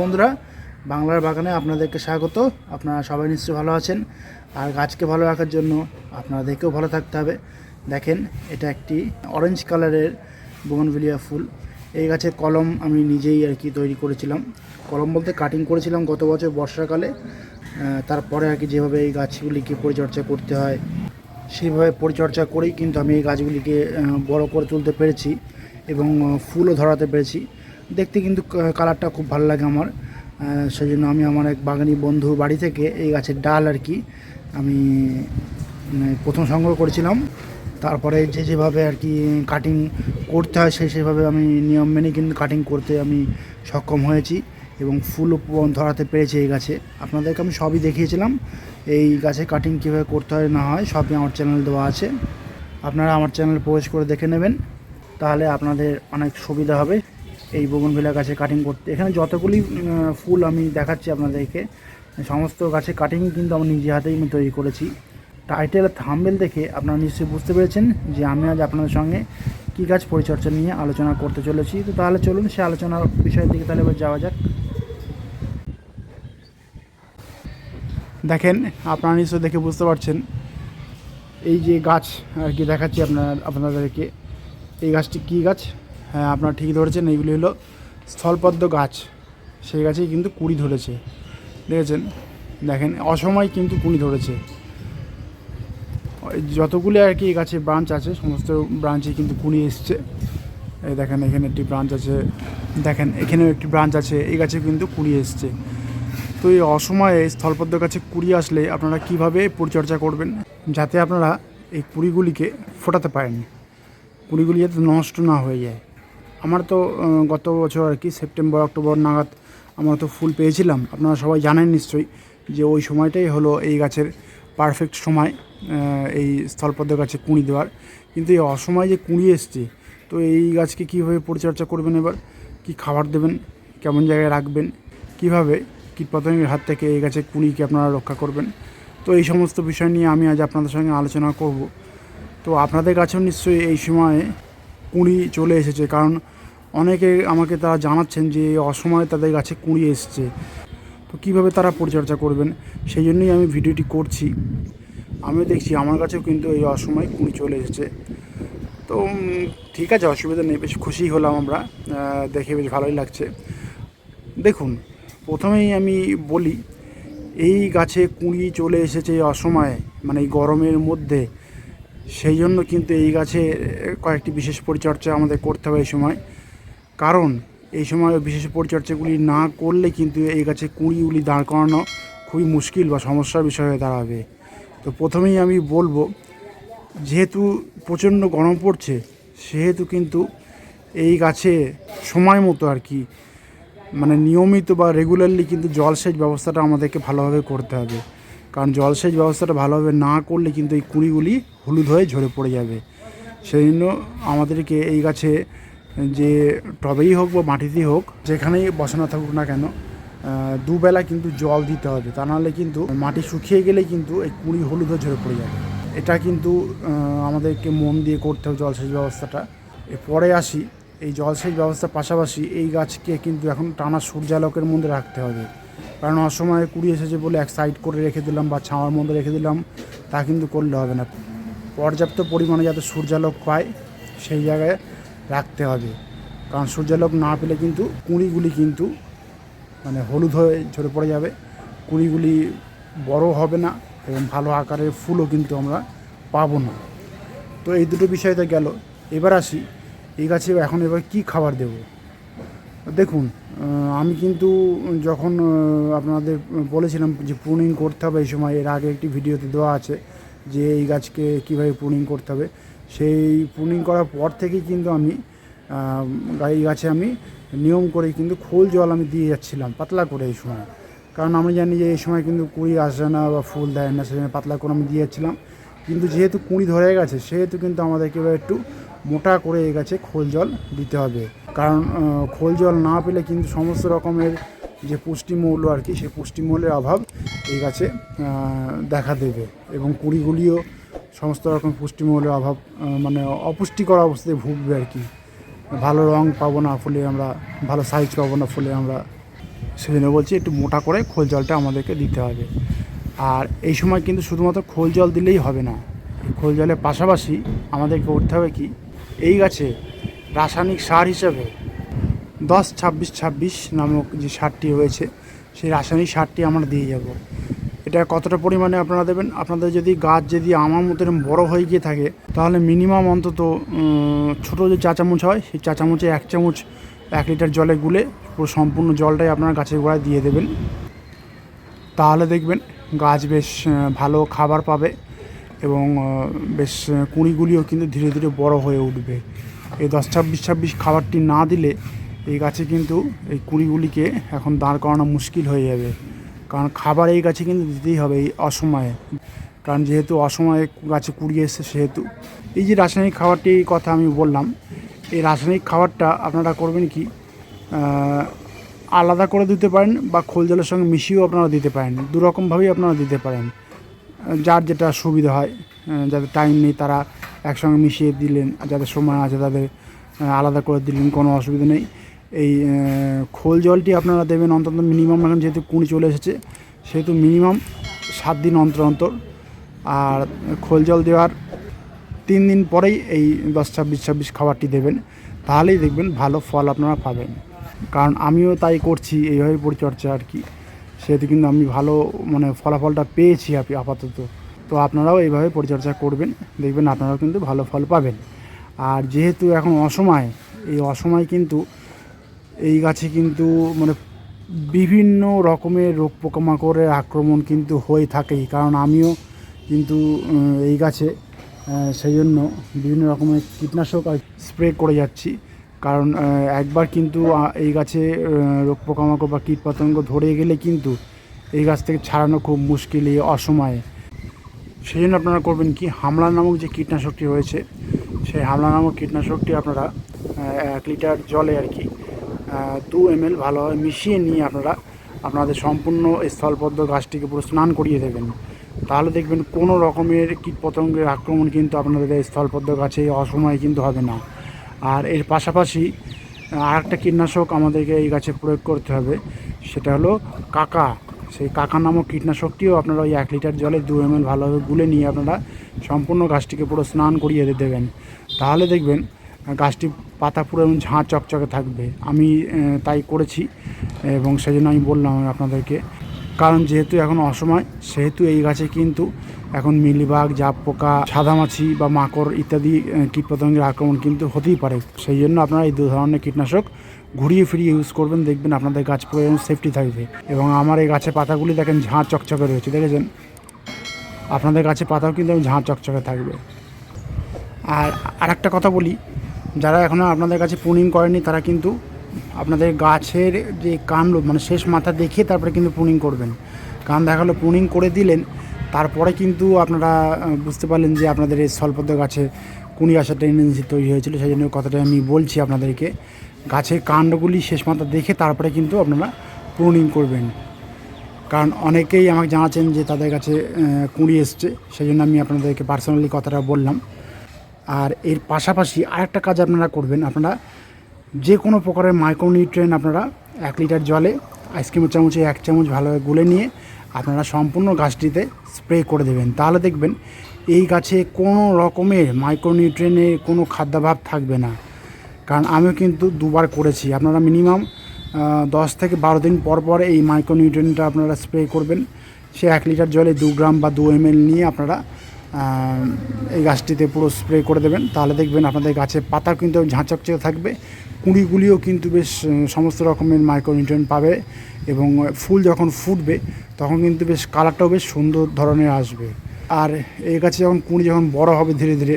বন্ধুরা, বাংলার বাগানে আপনাদেরকে স্বাগত। আপনারা সবাই নিশ্চয়ই ভালো আছেন। আর গাছকে ভালো রাখার জন্য আপনাদেরকেও ভালো থাকতে হবে। দেখেন, এটা একটি অরেঞ্জ কালারের বোগনভিলিয়া ফুল। এই গাছের কলম আমি নিজেই আর কি তৈরি করেছিলাম। কলম বলতে কাটিং করেছিলাম গত বছর বর্ষাকালে। তারপরে আর কি যেভাবে এই গাছগুলিকে পরিচর্যা করতে হয়, সেইভাবে পরিচর্যা করেই কিন্তু আমি এই গাছগুলিকে বড় করে তুলতে পেরেছি এবং ফুলও ধরাতে পেরেছি। দেখতে কিন্তু কালারটা খুব ভালো লাগে আমার। সেই জন্য আমি আমার এক বাগানি বন্ধু বাড়ি থেকে এই গাছের ডাল আর কি আমি উম, প্রথম সংগ্রহ করেছিলাম। তারপরে যে যেভাবে আর কি কাটিং করতে হয় সেই সেভাবে আমি নিয়ম মেনে কিন্তু কাটিং করতে আমি সক্ষম হয়েছি এবং ফুলও প- ধরাতে পেরেছি এই গাছে। আপনাদেরকে আমি সবই দেখিয়েছিলাম এই গাছে কাটিং কীভাবে করতে হয় না হয় সবই আমার চ্যানেল দেওয়া আছে। আপনারা আমার চ্যানেল প্রবেশ করে দেখে নেবেন তাহলে আপনাদের অনেক সুবিধা হবে। এই বগনভিলা গাছে কাটিং করতে। এখানে যতগুলি ফুল আমি দেখাচ্ছি আপনাদেরকে, সমস্ত গাছে কাটিং কিন্তু আমি নিজে হাতেই আমি তৈরি করেছি। টাইটেল থাম্বেল দেখে আপনারা নিশ্চয়ই বুঝতে পেরেছেন যে আমি আজ আপনাদের সঙ্গে কী গাছ পরিচর্যা নিয়ে আলোচনা করতে চলেছি। তো তাহলে চলুন সে আলোচনার বিষয়ের দিকে তাহলে এবার যাওয়া যাক। দেখেন, আপনারা নিশ্চয়ই দেখে বুঝতে পারছেন। এই যে গাছ আর কি দেখাচ্ছি আপনার, আপনাদেরকে। এই গাছটি কী গাছ? হ্যাঁ আপনারা ঠিক ধরেছেন, এইগুলি হলো স্থলপদ্ম গাছ। সেই গাছেই কিন্তু কুড়ি ধরেছে। দেখেছেন? দেখেন, অসময় কিন্তু কুড়ি ধরেছে। যতগুলি আর কি এই গাছে ব্রাঞ্চ আছে, সমস্ত ব্রাঞ্চে কিন্তু কুড়ি এসছে। এই দেখেন, এখানে একটি ব্রাঞ্চ আছে। দেখেন, এখানেও একটি ব্রাঞ্চ আছে। এই গাছে কিন্তু কুড়ি এসছে। তো এই অসময়ে স্থলপদ্ম গাছে কুড়ি আসলে আপনারা কীভাবে পরিচর্যা করবেন? যাতে আপনারা এই কুড়িগুলিকে ফোটাতে পারেন। কুড়িগুলি যাতে নষ্ট না হয়ে যায়। আমার তো গত বছর আর কি, সেপ্টেম্বর, অক্টোবর নাগাদ আমরা তো ফুল পেয়েছিলাম। আপনারা সবাই জানেন নিশ্চয়ই যে ওই সময়টাই হলো এই গাছের পারফেক্ট সময় এই স্থলপদ্ম গাছে কুঁড়ি দেওয়ার। কিন্তু এই অসময়ে যে কুঁড়ি এসছে, তো এই গাছকে কীভাবে পরিচর্যা করবেন এবার? কি খাবার দেবেন? কেমন জায়গায় রাখবেন? কীভাবে কীটপতঙ্গের হাত থেকে এই গাছের কুঁড়িকে আপনারা রক্ষা করবেন? তো এই সমস্ত বিষয় নিয়ে আমি আজ আপনাদের সঙ্গে আলোচনা করব। তো আপনাদের কাছেও নিশ্চয়ই এই সময়ে কুঁড়ি চলে এসেছে। কারণ অনেকে আমাকে তারা জানাচ্ছেন যে অসময়ে তাদের গাছে কুঁড়ি এসছে। তো কীভাবে তারা পরিচর্যা করবেন? সেই জন্যই আমি ভিডিওটি করছি। আমি দেখছি, আমার কাছেও কিন্তু এই অসময়ে কুঁড়ি চলে এসেছে। তো ঠিক আছে, অসুবিধা নেই, বেশ খুশি হলাম আমরা। দেখে বেশ ভালোই লাগছে। দেখুন, প্রথমেই আমি বলি, এই গাছে কুঁড়ি চলে এসেছে অসময়ে মানে এই গরমের মধ্যে সেই জন্য কিন্তু এই গাছে কয়েকটি বিশেষ পরিচর্যা আমাদের করতে হবে এই সময়। কারণ এই সময় বিশেষ পরিচর্যাগুলি না করলে কিন্তু এই গাছে কুঁড়িগুলি দাঁড় করানো খুবই মুশকিল বা সমস্যার বিষয় হয়ে দাঁড়াবে। তো প্রথমেই আমি বলব, যেহেতু প্রচণ্ড গরম পড়ছে, সেহেতু কিন্তু এই গাছে সময় মতো আর কি মানে নিয়মিত বা রেগুলারলি কিন্তু জলসেচ ব্যবস্থাটা আমাদেরকে ভালোভাবে করতে হবে। কারণ জলসেচ ব্যবস্থাটা ভালোভাবে না করলে কিন্তু এই কুঁড়িগুলি হলুদ হয়ে ঝরে পড়ে যাবে। সেই জন্য আমাদেরকে এই গাছে যে টবেই হোক বা মাটিতেই হোক, যেখানেই বসানো থাকুক না কেন দুবেলা কিন্তু জল দিতে হবে। তা নাহলে কিন্তু মাটি শুকিয়ে গেলে কিন্তু এই কুঁড়ি হলুদ হয়ে ঝরে পড়ে যাবে। এটা কিন্তু আমাদেরকে মন দিয়ে করতে হবে জলসেচ ব্যবস্থাটা। পরে আসি, এই জলসেচ ব্যবস্থার পাশাপাশি এই গাছকে কিন্তু এখন টানা সূর্যালোকের মধ্যে রাখতে হবে। কারণ অসময়ে কুড়ি এসেছে বলে এক সাইড করে রেখে দিলাম বা ছাওয়ার মধ্যে রেখে দিলাম, তা কিন্তু করলে হবে না। পর্যাপ্ত পরিমাণে যাতে সূর্যালোক পায়, সেই জায়গায় রাখতে হবে। কারণ সূর্যালোক না পেলে কিন্তু কুঁড়িগুলি কিন্তু মানে হলুদ হয়ে ঝরে পড়ে যাবে। কুঁড়িগুলি বড় হবে না এবং ভালো আকারের ফুলও কিন্তু আমরা পাবো না। তো এই দুটো বিষয় তো গেল। এবার আসি, এই গাছে এখন এবার কি খাবার দেব? দেখুন আমি কিন্তু যখন আপনাদের বলেছিলাম যে প্রুনিং করতে হবে এই সময়, এর আগে একটি ভিডিওতে দেওয়া আছে যে এই গাছকে কীভাবে প্রুনিং করতে হবে। সেই প্রুনিং করার পর থেকেই কিন্তু আমি এই গাছে আমি নিয়ম করে কিন্তু খোল জল আমি দিয়ে যাচ্ছিলাম পাতলা করে এই সময়। কারণ আমি জানি যে এই সময় কিন্তু কুড়ি আসে না বা ফুল দেয় না, সেজন্য পাতলা করে আমি দিয়ে যাচ্ছিলাম। কিন্তু যেহেতু কুঁড়ি ধরে গেছে, সেহেতু কিন্তু আমাদেরকে এবার একটু মোটা করে এই গাছে খোল জল দিতে হবে। কারণ খোল জল না পেলে কিন্তু সমস্ত রকমের যে পুষ্টিমৌল আর কি, সেই পুষ্টিমৌলের অভাব এই গাছে দেখা দেবে এবং কুড়িগুলিও সমস্ত রকম পুষ্টিমৌলের অভাব মানে অপুষ্টিকর অবস্থায় ভুগবে আর কি। ভালো রং পাবো না ফুলে আমরা, ভালো সাইজ পাবো না ফুলে আমরা। সেজন্য বলছি একটু মোটা করে খোল জলটা আমাদেরকে দিতে হবে। আর এই সময় কিন্তু শুধুমাত্র খোল জল দিলেই হবে না। খোল জলের পাশাপাশি আমাদেরকে করতে হবে কি, এই গাছে রাসায়নিক সার হিসেবে দশ ছাব্বিশ ছাব্বিশ নামক যে সারটি রয়েছে সেই রাসায়নিক সারটি আমরা দিয়ে যাব। এটা কতটা পরিমাণে আপনারা দেবেন? আপনাদের যদি গাছ যদি আমার মতন বড় হয়ে গিয়ে থাকে, তাহলে মিনিমাম অন্তত ছোটো যে চা চামচ হয়, সেই চা চামচে এক চামচ, এক লিটার জলে গুলে পুরো সম্পূর্ণ জলটাই আপনার গাছের গোড়ায় দিয়ে দেবেন। তাহলে দেখবেন গাছ বেশ ভালো খাবার পাবে এবং বেশ কুঁড়িগুলিও কিন্তু ধীরে ধীরে বড় হয়ে উঠবে। এই দশ ছাব্বিশ ছাব্বিশ খাবারটি না দিলে এই গাছে কিন্তু এই কুঁড়িগুলিকে এখন দাঁড় করানো মুশকিল হয়ে যাবে। কারণ খাবার এই গাছে কিন্তু দিতেই হবে এই অসময়ে। কারণ যেহেতু অসময়ে গাছে কুড়ি এসছে, সেহেতু এই যে রাসায়নিক খাবারটির কথা আমি বললাম, এই রাসায়নিক খাবারটা আপনারা করবেন কি আলাদা করে দিতে পারেন বা খোল জলের সঙ্গে মিশিয়েও আপনারা দিতে পারেন। দুরকমভাবেই আপনারা দিতে পারেন। যার যেটা সুবিধা হয় যাদের টাইম নেই তারা একসঙ্গে মিশিয়ে দিলেন, যাদের সময় আছে তাদের আলাদা করে দিলেন, কোনো অসুবিধা নেই। এই খোল জলটি আপনারা দেবেন অন্তত মিনিমাম, এখন যেহেতু কুঁড়ি চলে এসেছে, সেহেতু মিনিমাম সাত দিন অন্তর অন্তর। আর খোল জল দেওয়ার তিন দিন পরেই এই দশ ছাব্বিশ ছাব্বিশ খাবারটি দেবেন। তাহলেই দেখবেন ভালো ফল আপনারা পাবেন। কারণ আমিও তাই করছি, এইভাবে পরিচর্যা আর কি। সেহেতু কিন্তু আমি ভালো মানে ফলাফলটা পেয়েছি আপনি আপাতত। তো আপনারাও এইভাবে পরিচর্যা করবেন। দেখবেন আপনারাও কিন্তু ভালো ফল পাবেন। আর যেহেতু এখন অসময়, এই অসময় কিন্তু এই গাছে কিন্তু মানে বিভিন্ন রকমের রোগ পোকামাকড়ের আক্রমণ কিন্তু হয়ে থাকেই। কারণ আমিও কিন্তু এই গাছে সেই জন্য বিভিন্ন রকমের কীটনাশক স্প্রে করে যাচ্ছি। কারণ একবার কিন্তু এই গাছে রোগ পোকামাকড় বা কীটপতঙ্গ ধরে গেলে কিন্তু এই গাছ থেকে ছাড়ানো খুব মুশকিল এই অসময়ে। সেই জন্য আপনারা করবেন কি, হামলা নামক যে কীটনাশকটি রয়েছে, সেই হামলা নামক কীটনাশকটি আপনারা এক লিটার জলে আর কি দু এম এল ভালোভাবে মিশিয়ে নিয়ে আপনারা আপনাদের সম্পূর্ণ স্থলপদ্ম গাছটিকে পুরো স্নান করিয়ে দেবেন। তাহলে দেখবেন কোনো রকমের কীটপতঙ্গের আক্রমণ কিন্তু আপনাদের স্থলপদ্ম গাছে অসময়ে কিন্তু হবে না। আর এর পাশাপাশি আর একটা কীটনাশক আমাদেরকে এই গাছে প্রয়োগ করতে হবে, সেটা হলো কাকা। সেই কাকা নামক কীটনাশকটিও আপনারা ওই এক লিটার জলে দু এম ভালোভাবে গুলে নিয়ে আপনারা সম্পূর্ণ গাছটিকে পুরো স্নান করিয়ে দেবেন। তাহলে দেখবেন গাছটি পাতা পুরো এবং ঝাঁ চকচকে থাকবে। আমি তাই করেছি এবং সেই জন্য আমি বললাম আপনাদেরকে। কারণ যেহেতু এখন অসময়, সেহেতু এই গাছে কিন্তু এখন মিলিবাগ জাপ পোকা সাদামাছি বা মাকড় ইত্যাদি কীটপতঙ্গের আক্রমণ কিন্তু হতেই পারে। সেই জন্য আপনারা এই দু ধরনের কীটনাশক ঘুরিয়ে ফিরিয়ে ইউজ করবেন, দেখবেন আপনাদের গাছ পুরো সেফটি থাকবে। এবং আমার এই গাছের পাতাগুলি দেখেন ঝাঁ চকচকে রয়েছে, দেখেছেন? আপনাদের গাছে পাতাও কিন্তু ঝাঁ চকচকে থাকবে। আর আর একটা কথা বলি, যারা এখনও আপনাদের কাছে পুনিং করেনি তারা কিন্তু আপনাদের গাছের যে কাণ্ড মানে শেষ মাথা দেখে তারপরে কিন্তু পুনিং করবেন। কারণ দেখা গেলো পুনিং করে দিলেন, তারপরে কিন্তু আপনারা বুঝতে পারলেন যে আপনাদের এই স্বল্পত গাছে কুড়ি আসার টেন্ডেন্সি তৈরি হয়েছিল, সেই জন্য কথাটা আমি বলছি আপনাদেরকে। গাছের কাণ্ডগুলি শেষ মাথা দেখে তারপরে কিন্তু আপনারা প্রুনিং করবেন। কারণ অনেকেই আমাকে জানাচ্ছেন যে তাদের কাছে কুঁড়ি এসছে সেই জন্য আমি আপনাদেরকে পার্সোনালি কথাটা বললাম। আর এর পাশাপাশি আরেকটা কাজ আপনারা করবেন, আপনারা যে কোনো প্রকারের মাইক্রোনিউট্রেন আপনারা এক লিটার জলে আইসক্রিমের চামচে এক চামচ ভালোভাবে গুলে নিয়ে আপনারা সম্পূর্ণ গাছটিতে স্প্রে করে দেবেন। তাহলে দেখবেন এই গাছে কোনো রকমের মাইক্রোনিউট্রেনের কোনো খাদ্যাভাব থাকবে না। কারণ আমিও কিন্তু দুবার করেছি। আপনারা মিনিমাম দশ থেকে বারো দিন পর পর এই মাইক্রোনিউট্রেনটা আপনারা স্প্রে করবেন। সে এক লিটার জলে দু গ্রাম বা দু এম নিয়ে আপনারা এই গাছটিতে পুরো স্প্রে করে দেবেন। তাহলে দেখবেন আপনাদের গাছের পাতা কিন্তু ঝাঁচকচকে থাকবে। কুঁড়িগুলিও কিন্তু বেশ সমস্ত রকমের মাইক্রোনিউট্রেন পাবে এবং ফুল যখন ফুটবে, তখন কিন্তু বেশ কালারটাও বেশ সুন্দর ধরনের আসবে। আর এই গাছে যখন কুঁড়ি যখন বড় হবে ধীরে ধীরে,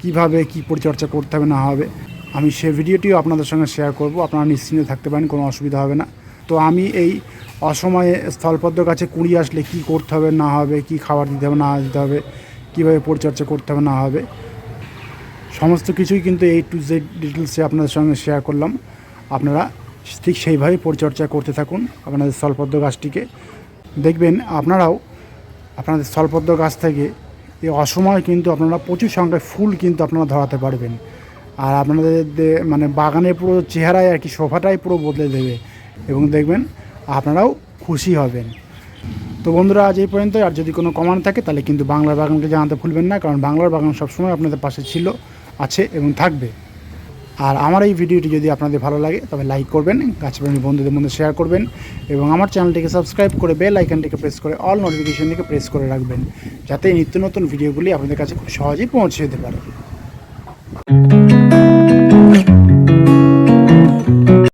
কীভাবে কি পরিচর্যা করতে হবে না হবে আমি সে ভিডিওটিও আপনাদের সঙ্গে শেয়ার করব। আপনারা নিশ্চিন্তে থাকতে পারেন, কোনো অসুবিধা হবে না। তো আমি এই অসময়ে স্থলপদ্ম গাছে কুড়ি আসলে কি করতে হবে, না হবে, কি খাবার দিতে হবে, না দিতে হবে, কীভাবে পরিচর্যা করতে হবে, না হবে, সমস্ত কিছুই কিন্তু এই টু জেড ডিটেলসে আপনাদের সঙ্গে শেয়ার করলাম। আপনারা ঠিক সেইভাবে পরিচর্যা করতে থাকুন আপনাদের স্থলপদ্ম গাছটিকে। দেখবেন আপনারাও আপনাদের স্থলপদ্ম গাছ থেকে এই অসময়ে কিন্তু আপনারা প্রচুর সংখ্যায় ফুল কিন্তু আপনারা ধরাতে পারবেন। আর আপনাদের মানে বাগানের পুরো চেহারায় আর কি শোভাটাই পুরো বদলে দেবে। এবং দেখবেন আপনারাও খুশি হবেন। তো বন্ধুরা, আজ এই পর্যন্ত আর যদি কোনো কমান্ড থাকে, তাহলে কিন্তু বাংলার বাগানকে জানাতে ভুলবেন না, কারণ বাংলার বাগান সবসময় আপনাদের পাশে ছিল, আছে এবং থাকবে। আর আমার এই ভিডিওটি যদি আপনাদের ভালো লাগে, তবে লাইক করবেন গাছপ্রেমী বন্ধুদের মধ্যে শেয়ার করবেন, এবং আমার চ্যানেলটিকে সাবস্ক্রাইব করে বেল আইকনটিকে প্রেস করে অল নোটিফিকেশনটিকে প্রেস করে রাখবেন, যাতে নিত্য নতুন ভিডিওগুলি আপনাদের কাছে খুব সহজেই পৌঁছে যেতে পারে।